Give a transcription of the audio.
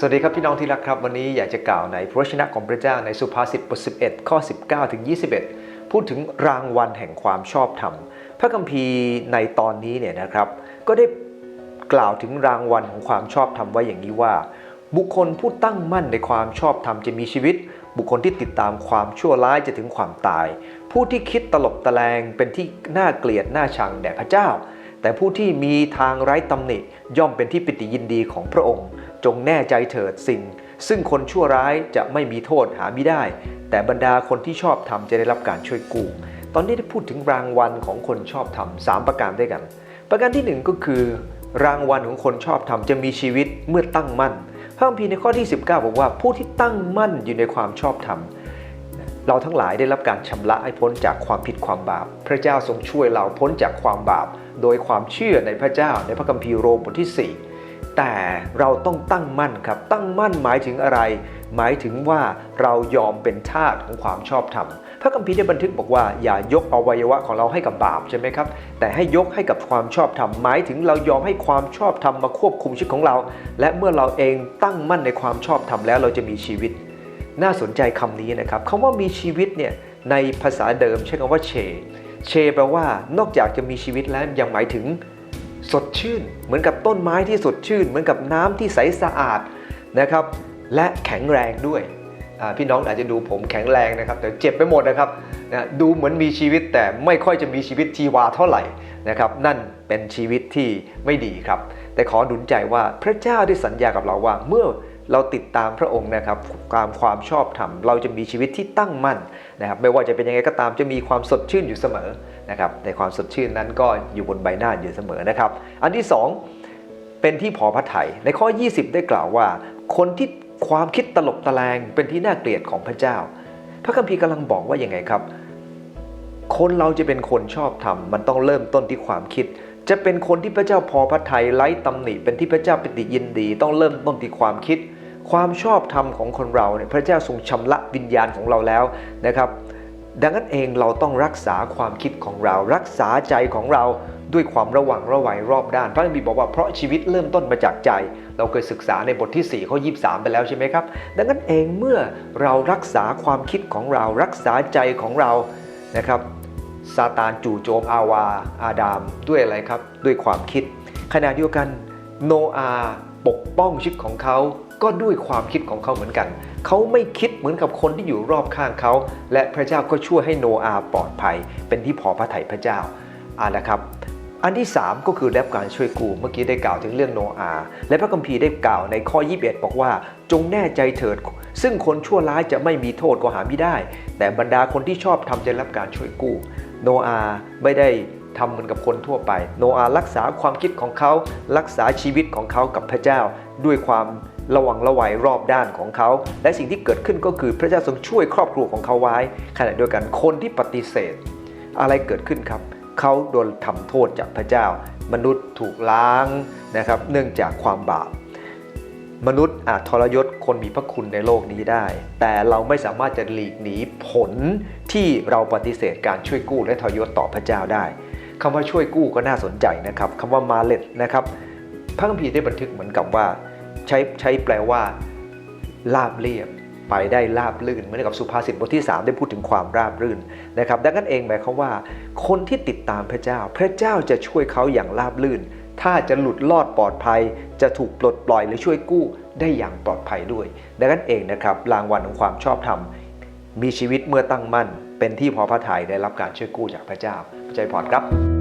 สวัสดีครับพี่น้องที่รักครับ วันนี้อยากจะกล่าวในพระวจนะของพระเจ้าในสุภาษิตบท11 ข้อ 19 ถึง 21 พูดถึงรางวัลแห่งความชอบธรรม พระคัมภีร์ในตอนนี้เนี่ยนะครับ ก็ได้กล่าวถึงรางวัลของความชอบธรรมไว้อย่างนี้ว่า บุคคลผู้ตั้งมั่นในความชอบธรรมจะมีชีวิต บุคคลที่ติดตามความชั่วร้ายจะถึงความตาย ผู้ที่คิดตลบตะแลงเป็นที่น่าเกลียดน่าชังแด่พระเจ้า แต่ผู้ที่มีทางไร้ตำหนิย่อมเป็นที่ปิติยินดีของพระองค์ จงแน่ใจเถิดสิ่ง ซึ่งคนชั่วร้ายจะไม่มีโทษหาไม่ได้ แต่บรรดาคนที่ชอบธรรมจะได้รับการช่วยกู้ ตอนนี้ได้พูดถึงรางวัลของคนชอบธรรมสามประการด้วยกัน ประการที่หนึ่งก็คือ รางวัลของคนชอบธรรมจะมีชีวิตเมื่อตั้งมั่นพระคัมภีร์ในข้อที่ 19 บอกว่าผู้ที่ตั้งมั่นอยู่ในความชอบธรรม เราทั้งหลายได้รับการชำระให้พ้นจากความผิดความบาป พระเจ้าทรงช่วยเราพ้นจากความบาป โดยความเชื่อในพระเจ้าในพระคัมภีร์โรมบทที่ 4 แต่เราต้องตั้งมั่นครับ ตั้งมั่นหมายถึงอะไร หมายถึงว่าเรายอมเป็นทาสของความชอบธรรม พระคัมภีร์ได้บันทึกบอกว่าอย่ายกอวัยวะของเราให้กับบาปใช่ไหมครับ แต่ให้ยกให้กับความชอบธรรม หมายถึงเรายอมให้ความชอบธรรมมาควบคุมชีวิตของเรา และเมื่อเราเองตั้งมั่นในความชอบธรรมแล้วเราจะมีชีวิต น่าสนใจคำนี้นะครับคำว่ามีชีวิตเนี่ยในภาษาเดิมใช้คำว่าเช เชแปลว่านอกจากจะมีชีวิตแล้วยังหมายถึงสดชื่น เหมือนกับต้นไม้ที่สดชื่น เหมือนกับน้ำที่ใสสะอาดนะครับ และแข็งแรงด้วย พี่น้องอาจจะดูผมแข็งแรงนะครับ แต่เจ็บไปหมดนะครับนะดูเหมือนมีชีวิตแต่ไม่ค่อยจะมีชีวิตชีวาเท่าไหร่นะครับ นั่นเป็นชีวิตที่ไม่ดีครับ แต่ขอหนุนใจว่าพระเจ้าได้สัญญากับเราว่าเมื่อ เราติดตามพระองค์นะครับตามความชอบธรรม เราจะมีชีวิตที่ตั้งมั่นนะครับไม่ว่าจะเป็นยังไงก็ตามจะมีความสดชื่นอยู่เสมอนะครับในความสดชื่นนั้นก็อยู่บนใบหน้าอยู่เสมอนะครับอันที่สองเป็นที่พอพระทัยในข้อ 20 ได้กล่าวว่า คนที่ความคิดตลบตะแลงเป็นที่น่าเกลียดของพระเจ้า พระคัมภีร์กำลังบอกว่าอยังไงครับ คนเราจะเป็นคนชอบธรรมมันต้องเริ่มต้นที่ความคิดจะเป็นคนที่พระเจ้าพอพระทัยไร้ตำหนิเป็นที่พระเจ้าปิติยินดี ต้องเริ่มต้นที่ความคิด ความชอบธรรมของคนเราเนี่ยพระเจ้าทรงชำระวิญญาณของเราแล้วนะครับดังนั้นเองเราต้องรักษาความคิดของเรา รักษาใจของเราด้วยความระวังระไวรอบด้าน พระคัมภีร์บอกว่าเพราะชีวิตเริ่มต้นมาจากใจ เราเคยศึกษาในบทที่ 4 ข้อ 23 ไปแล้วใช่ไหมครับ ดังนั้นเองเมื่อเรารักษาความคิดของเรา รักษาใจของเรานะครับซาตานจู่โจมอาวา อาดาม ด้วยอะไรครับ ด้วยความคิด ขณะเดียวกันโนอาปกป้องชีวิตของเขา ก็ด้วยความคิดของเขาเหมือนกัน เขาไม่คิดเหมือนกับคนที่อยู่รอบข้างเขา และพระเจ้าก็ช่วยให้โนอาปลอดภัย เป็นที่พอพระทัยพระเจ้าอ่านะครับ อันที่ 3 ก็คือได้รับการช่วยกู้เมื่อกี้ได้กล่าวถึงเรื่องโนอา และพระคัมภีร์ได้กล่าวในข้อ 21 บอกว่า จงแน่ใจเถิด ซึ่งคนชั่วร้ายจะไม่มีโทษก็หาไม่ได้ แต่บรรดาคนที่ชอบทำจะรับการช่วยกู้ โนอาไม่ได้ทำเหมือนกับคนทั่วไป โนอารักษาความคิดของเขา รักษาชีวิตของเขากับพระเจ้าด้วยความ ระวังระไวรอบด้านของเขา และสิ่งที่เกิดขึ้นก็คือพระเจ้าทรงช่วยครอบครัวของเขาไว้ ขณะเดียวกันคนที่ปฏิเสธ อะไรเกิดขึ้นครับ เขาโดนทำโทษจากพระเจ้า มนุษย์ถูกล้างนะครับเนื่องจากความบาปมนุษย์อาจทรยศคนมีพระคุณในโลกนี้ได้ แต่เราไม่สามารถจะหลีกหนีผลที่เราปฏิเสธการช่วยกู้และทรยศต่อพระเจ้าได้คำว่าช่วยกู้ก็น่าสนใจนะครับคำว่ามาเล็ตนะครับพระคัมภีร์ได้บันทึกเหมือนกับว่า ใช้ใช้แปลว่าลาบเรียบไปได้ลาบลื่นเหมือนกับสุภาษิตบทที่ 3 ได้พูดถึงความราบรื่นนะครับดังนั้นเองหมายความว่า คนที่ติดตามพระเจ้า พระเจ้าจะช่วยเขาอย่างราบลื่น ถ้าจะหลุดรอดปลอดภัย จะถูกปลดปล่อยหรือช่วยกู้ได้อย่างปลอดภัยด้วย ดังนั้นเองนะครับรางวัลของความชอบธรรม มีชีวิตเมื่อตั้งมั่น เป็นที่พอพระทัยได้รับการช่วยกู้จากพระเจ้าพระเจ้าพรครับ